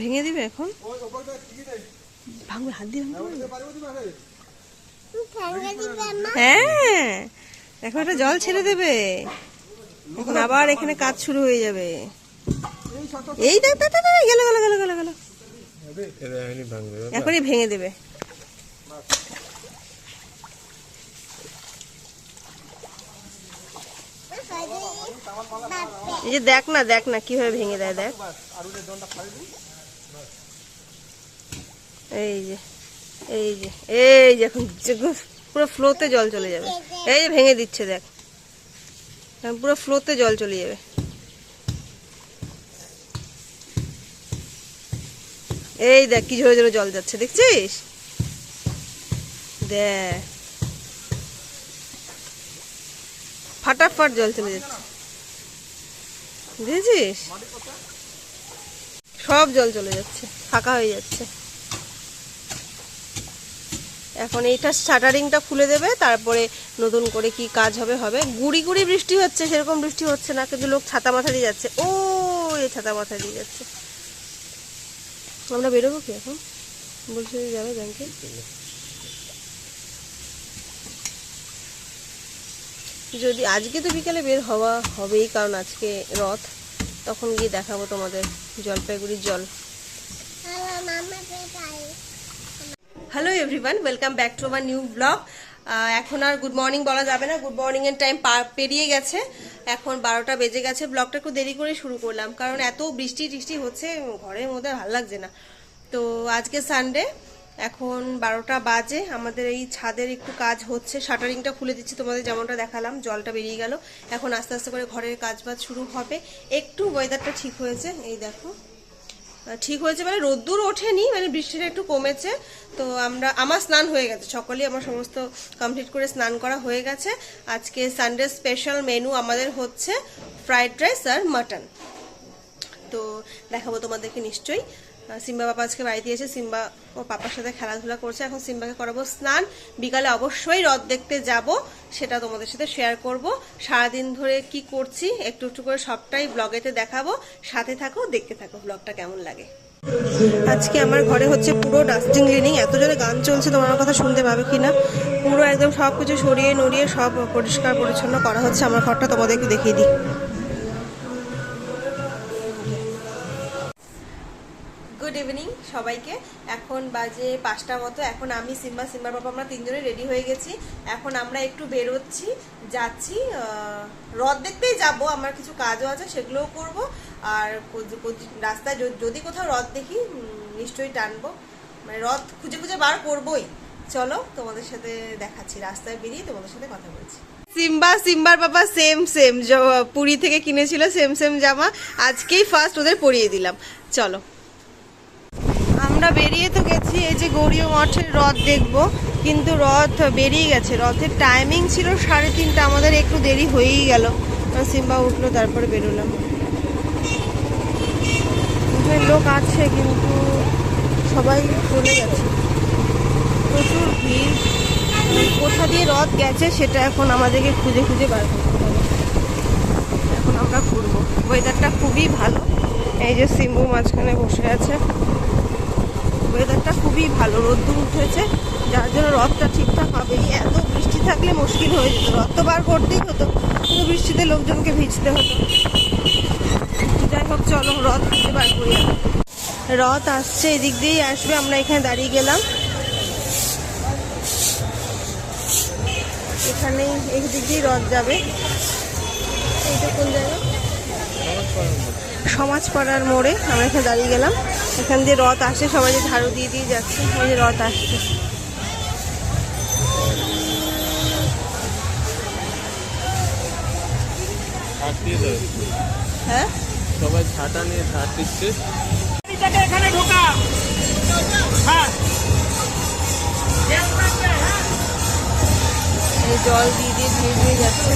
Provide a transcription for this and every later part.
ভেঙে দিবে এখন? ভাঙবে হাত দিয়ে হ্যাঁ এখন একটা জল ছেড়ে দেবে। এখন আবার এখানে কাজ শুরু হয়ে যাবে। এই শত এই দেখ গেল গেল গেল গেল এখনই ভেঙে দেবে। এই যে দেখ না দেখ না, কীভাবে ভেঙে দেয়, দেখ। এই যে এই যে এই যে এখন পুরো ফ্লোতে জল চলে যাবে। এই যে ভেঙে দিচ্ছে, দেখ। পুরো ফ্লোতে জল চলে যাবে। এই দেখ, কি ঝরে ঝরে জল যাচ্ছে, দেখছিস? দেখ। ফাটাফাট জল চলে যাচ্ছে। দেখেছিস সব জল চলে যাচ্ছে, ফাঁকা হয়ে যাচ্ছে। এখন এইটা শাটারিংটা খুলে দেবে, তারপরে নতুন করে কি কাজ হবে হবে। গুড়ি গুড়ি বৃষ্টি হচ্ছে, সেরকম বৃষ্টি হচ্ছে না, কিন্তু লোক ছাতা মাথা দিয়ে যাচ্ছে। ও এই ছাতা মাথা দিয়ে যাচ্ছে। আমরা বেরোবো কি এখন? বলছি যাবে ব্যাংকে? যদি আজকে তো বিকালে বের হওয়া হবেই, কারণ আজকে রথ, তখন গিয়ে দেখাবো তোমাদের জলপাইগুড়ির জল। Hello everyone welcome back to আমার নিউ ব্লগ এখন আর গুড মর্নিং বলা যাবে না গুড মর্নিং এর টাইম পেরিয়ে গেছে। এখন বারোটা বেজে গেছে ব্লগটা একটু দেরি করে শুরু করলাম, কারণ এত বৃষ্টি টিষ্টি হচ্ছে, ঘরের মধ্যে ভালো লাগছে না। তো আজকে সানডে এখন বারোটা বাজে, আমাদের এই ছাদের একটু কাজ হচ্ছে, শাটারিংটা খুলে দিচ্ছি, তোমাদের যেমনটা দেখালাম, জলটা বেরিয়ে গেল। এখন আস্তে আস্তে করে ঘরের কাজ বাজ শুরু হবে। একটু ওয়েদারটা ঠিক হয়েছে, এই দেখো। ঠিক হয়েছে মানে রোদ্দুর ওঠেনি মানে বৃষ্টিটা একটু কমেছে। তো আমরা, আমার স্নান হয়ে গেছে, সকলেই আমার সমস্ত কমপ্লিট করে স্নান করা হয়ে গেছে। আজকে সানডে স্পেশাল মেনু আমাদের হচ্ছে ফ্রাইড রাইস আর মাটন তো দেখাবো তোমাদেরকে নিশ্চয়ই। সিম্বা বাবা আজকে বাড়িতে এসে সিম্বা ও পাপার সাথে খেলাধুলা করছে। এখন সিম্বাকে করাবো স্নান। বিকালে অবশ্যই রথ দেখতে যাব, সেটা তোমাদের সাথে শেয়ার করব। সারাদিন ধরে কি করছি, একটু একটু করে সবটাই ব্লগেতে দেখাবো। সাথে থাকো, দেখতে থাকো ব্লগটা কেমন লাগে। আজকে আমার ঘরে হচ্ছে পুরো ডাস্টিং ক্লিনিং এত জোরে গান চলছে, তোমার কথা শুনতে পাবে কিনা? পুরো একদম সব কিছু সরিয়ে নড়িয়ে সব পরিষ্কার পরিচ্ছন্ন করা হচ্ছে আমার ঘরটা। তোমাদেরকে দেখিয়ে দিই। সবাইকে। এখন বাজে পাঁচটা মতো। এখন আমি সিম্বা সিম্বার বাবা আমরা তিনজনে রেডি হয়ে গেছি। এখন আমরা একটু বেরোচ্ছি যাচ্ছি আহ, রথ দেখতেই যাব। আমার কিছু কাজও আছে সেগুলোও করব। আর রাস্তায় যদি কোথাও রথ দেখি নিশ্চয়ই টানবো। মানে রথ খুঁজে খুঁজে বার করবই। চলো তোমাদের সাথে দেখাচ্ছি। রাস্তায় বেরিয়ে তোমাদের সাথে কথা বলছি। সিম্বা সিম্বার বাবা সেম সেম পুরী থেকে কিনেছিল সেম সেম জামা। আজকেই ফার্স্ট ওদের পরিয়ে দিলাম। চলো। আমরা বেরিয়ে তো গেছি, এই যে গৌরীয় মঠের রথ দেখব। কিন্তু রথ বেরিয়ে গেছে, রথের টাইমিং ছিল সাড়ে তিনটা, আমাদের একটু দেরি হয়েই গেল। সিম্বা উঠল, তারপরে বেরোলাম। লোক আছে, কিন্তু সবাই চলে গেছে। প্রচুর ভিড়। কোথা দিয়ে রথ গেছে, সেটা এখন আমাদেরকে খুঁজে খুঁজে বার করতে হবে। এখন আমরা ঘুরবো। ওয়েদারটা খুবই ভালো। এই যে সিম্বু মাঝখানে বসে আছে। ওয়েদারটা খুবই ভালো। রোদ্দুর উঠেছে, যার জন্য রথটা ঠিকঠাক হবে এত বৃষ্টি থাকলে মুশকিল হয়ে যেত। রথ তো বার করতেই হতো, কিন্তু বৃষ্টিতে লোকজনকে ভিজতে হতো। যাই হোক, চলো রথ খুঁজে বার করি। রথ আসছে, এদিক দিয়েই আসবে। আমরা এখানে দাঁড়িয়ে গেলাম। এখানেই এই দিক দিয়েই রথ যাবে। এইটা কোন জায়গা? সমাজপাড়ার মোড়ে আমরা এখানে দাঁড়িয়ে গেলাম। এখান দিয়ে রথ আসে সবাই যে ঝাড়ু দিয়ে দিয়ে যাচ্ছে ওই যে রথ আসছে। হ্যাঁ? সবাই ঝাঁটা নিয়ে দিচ্ছে। এই জল দিয়ে দিয়ে ধীরে ধীরে যাচ্ছে।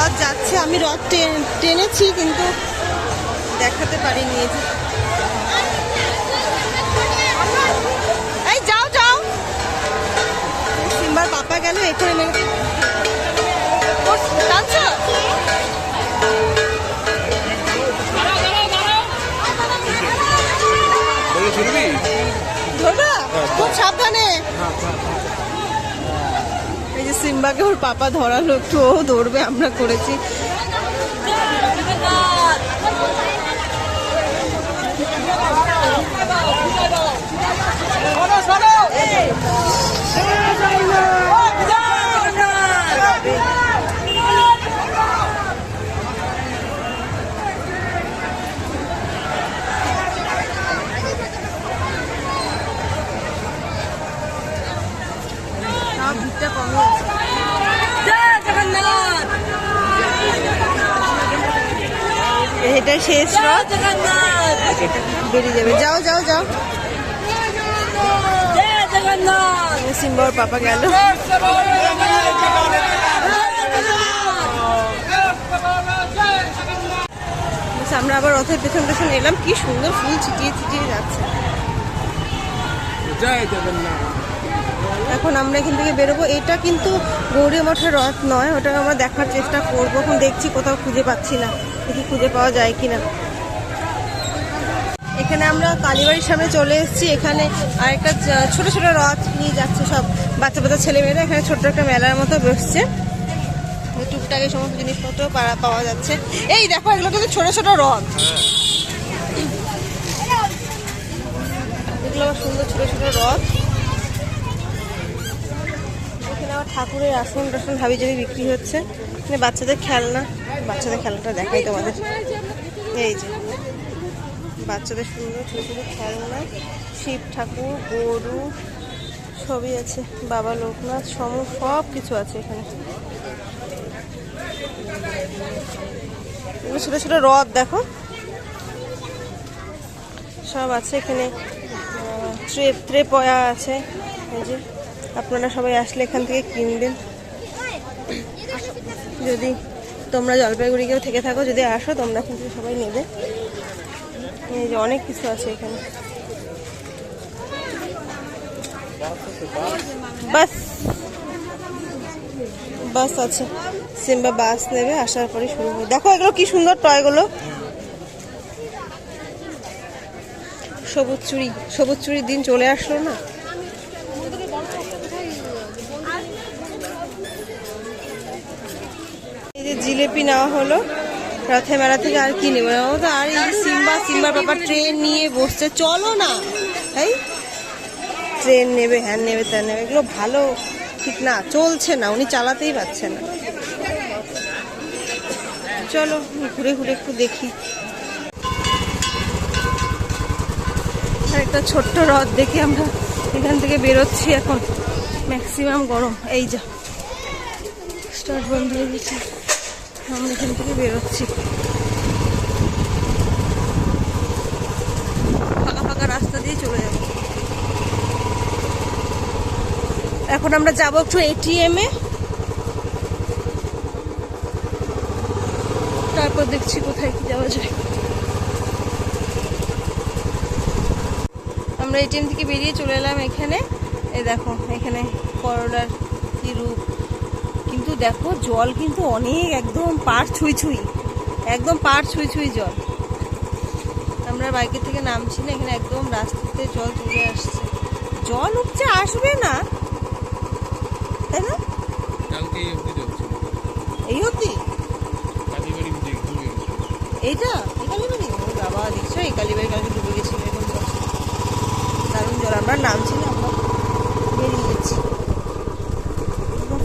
রথ যাচ্ছে। আমি রথ টেনেছি কিন্তু দেখাতে পারিনি। এই। যাও যাও। সিম্বার পাপা গেল এখানে টানছো? ধরবা? খুব সাবধানে। এই যে সিম্বাকে ওর পাপা ধরালো একটু ও দৌড়বে আমরা করেছি এটা শেষ রথ। বেরিয়ে যাবে। যাও যাও যাও। সিম্বার পাপা গেল। আমরা আবার রথের পেছন পেছন এলাম। কি সুন্দর ফুল ছিটিয়ে ছিটিয়ে যাচ্ছে। এখন আমরা এখান থেকে বেরোবো। এটা কিন্তু গৌরী মঠের রথ নয়। ওটা আমরা দেখার চেষ্টা করব। এখন দেখছি কোথাও খুঁজে পাচ্ছি না। দেখি খুঁজে পাওয়া যায় কিনা। এখানে আমরা কালীবাড়ির সামনে চলে এসেছি। এখানে আরেকটা ছোট ছোট রথ নিয়ে যাচ্ছে সব বাচ্চা বাচ্চা ছেলেমেয়েরা। এখানে ছোট্ট একটা মেলার মতো বসছে। টুকটাক এই সমস্ত জিনিসপত্র পাওয়া- যাচ্ছে। এই দেখো, এগুলো কিন্তু ছোট ছোট রথ। এগুলো সুন্দর ছোট ছোট রথ এখানে আবার ঠাকুরের আসন টাসন হাবি জাবি বিক্রি হচ্ছে এখানে বাচ্চাদের খেলনা, বাচ্চাদের খেলনাটা দেখাই তোমাদের। এই যে, বাচ্চাদের সুন্দর ছোটো ছোটো খেলনা, শিব ঠাকুর, গরু, সবই আছে, বাবা লোকনাথ, সম সব কিছু আছে এখানে। ছোটো ছোটো রথ, দেখো। সব আছে এখানে। ট্রে আছে, এই যে। আপনারা সবাই আসলে এখান থেকে কিনবেন যদি তোমরা জলপাইগুড়ি কেউ থেকে থাকো, যদি আসো, তোমরা এখান থেকে সবাই নেবে। এই যে অনেক কিছু আছে এখানে। বাস। বাস আছে। সিম্বা বাস নেবে, আসার পরে শুরু হবে। দেখো এগুলো কি সুন্দর টয়গুলো। সবুজ চুরি, সবুজ চুড়ির দিন চলে আসলো না এই জিলেপি নেওয়া হলো। রথে মেলা থেকে আর কি নেব? ও তো আর এই সিম্বা, সিম্বার বাবা ট্রেন নিয়ে বসছে। চলো না। তাই ট্রেন নেবে হ্যান নেবে ত্যান নেবে। এগুলো ভালো ঠিক না, চলছে না। উনি চালাতেই পারছে না। চলো, ঘুরে ঘুরে একটু দেখি। একটা ছোট্ট হ্রদ দেখে আমরা এখান থেকে বেরোচ্ছি এখন। ম্যাক্সিমাম গরম। এই যা। স্টার্ট বন্ধ হয়ে গেছে। আমরা এখান থেকে বেরোচ্ছি। ফাঁকা ফাঁকা রাস্তা দিয়ে চলে যাব। এখন আমরা যাব একটু এটিএম এ। তারপর দেখছি কোথায় কি যাওয়া যায়। আমরা এটিএম থেকে বেরিয়ে চলে এলাম এখানে। এই দেখো, এখানে করলার কি রূপ। কিন্তু দেখো জল কিন্তু অনেক একদম পাড় ছুঁই ছুঁই একদম পাড় ছুঁই ছুঁই জল। আমরা বাইকের থেকে নামছি না এখানে একদম রাস্তাতে জল চলে আসছে। জল উপচে আসবে না তাই না? এই ঘুরে এইটা? এই কালীবাড়ি? বাবা দেখছ এই কালীবাড়ি কালকে ডুবে গেছিল জল। দারুণ জল আমরা নামছি না আমরা বেরিয়ে গেছি একদম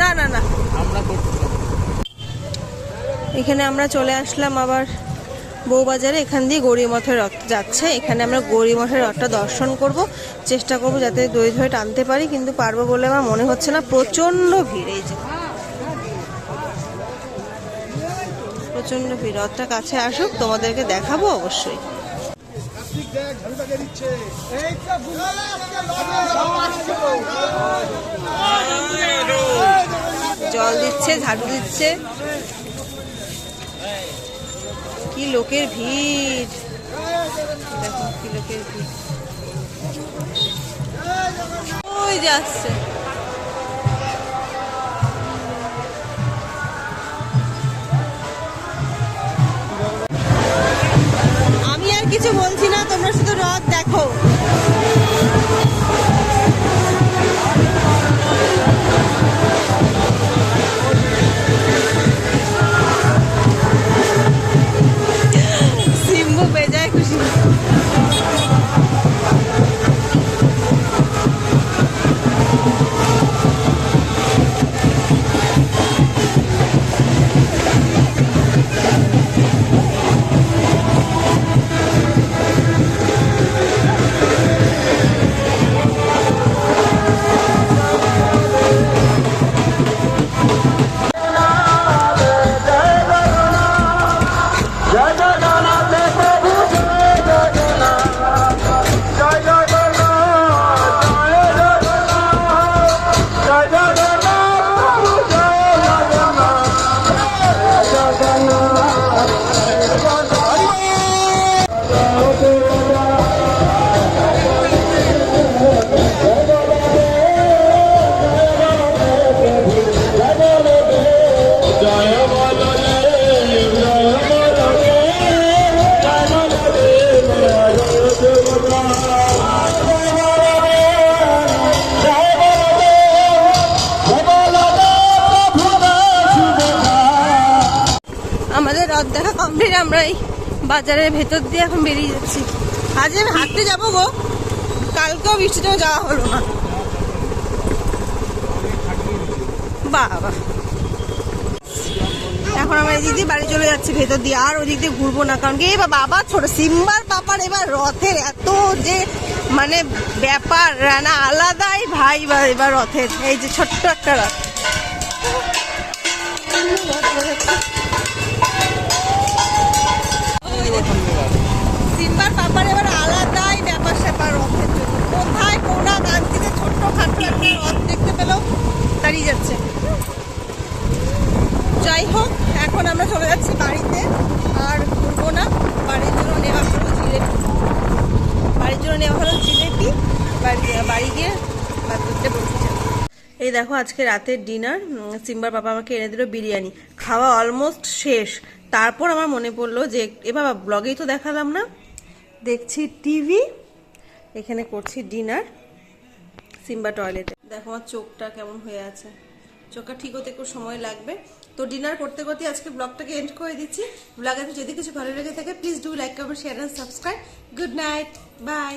না না না। এখানে আমরা চলে আসলাম আবার বউবাজারে, এখান দিয়ে গৌরীমঠের রথ যাচ্ছে। এখানে আমরা গৌরীমঠের রথটা দর্শন করব, চেষ্টা করব যাতে দই ধরে টানতে পারি, কিন্তু পারব বলে আমার মনে হচ্ছে না। প্রচণ্ড ভিড় এই যে। প্রচণ্ড ভিড়। রথটা কাছে আসুক, তোমাদেরকে দেখাবো অবশ্যই। জল দিচ্ছে, ঝাড়ু দিচ্ছে। কি লোকের ভিড়। দেখো কি লোকের ভিড়। ওই যে কিছু বলছি না তোমরা শুধু রথ দেখো। বাজারের ভেতর দিয়ে এখন বেরিয়ে যাচ্ছি। আজ আমি হাঁটতে যাব গো। কালকেও বৃষ্টিতেও যাওয়া হলো না। বাবা। এখন আমরা এদিক দিয়ে বাড়ি চলে যাচ্ছি, ভেতর দিয়ে। আর ওদিক দিয়ে ঘুরবো না, কারণ কি এবার বাবা, ছোট সিম্বার পাপার এবার রথের এত যে মানে ব্যাপার না আলাদাই ভাই এবার রথের। এই যে ছোট্ট একটা রথ সিম্বার পাপার এবার আলাদাই ব্যাপার স্যাপার রথের জন্য কোথায় কোনা গানটিতে রথ দেখতে পেলেও দাঁড়িয়ে যাচ্ছে যাই হোক এখন আমরা চলে যাচ্ছি বাড়িতে আর ঘুরবো না বাড়ির জন্য নেওয়া হলো জিলেপি বাড়ির জন্য নেওয়া হলো জিলেপি বাড়ি গিয়ে করতে বসেছে এই দেখো আজকে রাতের ডিনার সিম্বার বাবা আমাকে এনে দিল বিরিয়ানি। খাওয়া অলমোস্ট শেষ। তারপর আমার মনে পড়ল যে, এ বাবা ব্লগেই তো দেখালাম না। দেখছি টিভি এখানে করছি ডিনার সিম্বা টয়লেটে। দেখো আমার চোখটা কেমন হয়ে আছে। চোখটা ঠিক হতে একটু সময় লাগবে। তো ডিনার করতে করতে আজকে ব্লগটাকে এন্ড করে দিচ্ছি। ব্লগে যদি কিছু ভালো লেগে থাকে please do like comment share and subscribe good night bye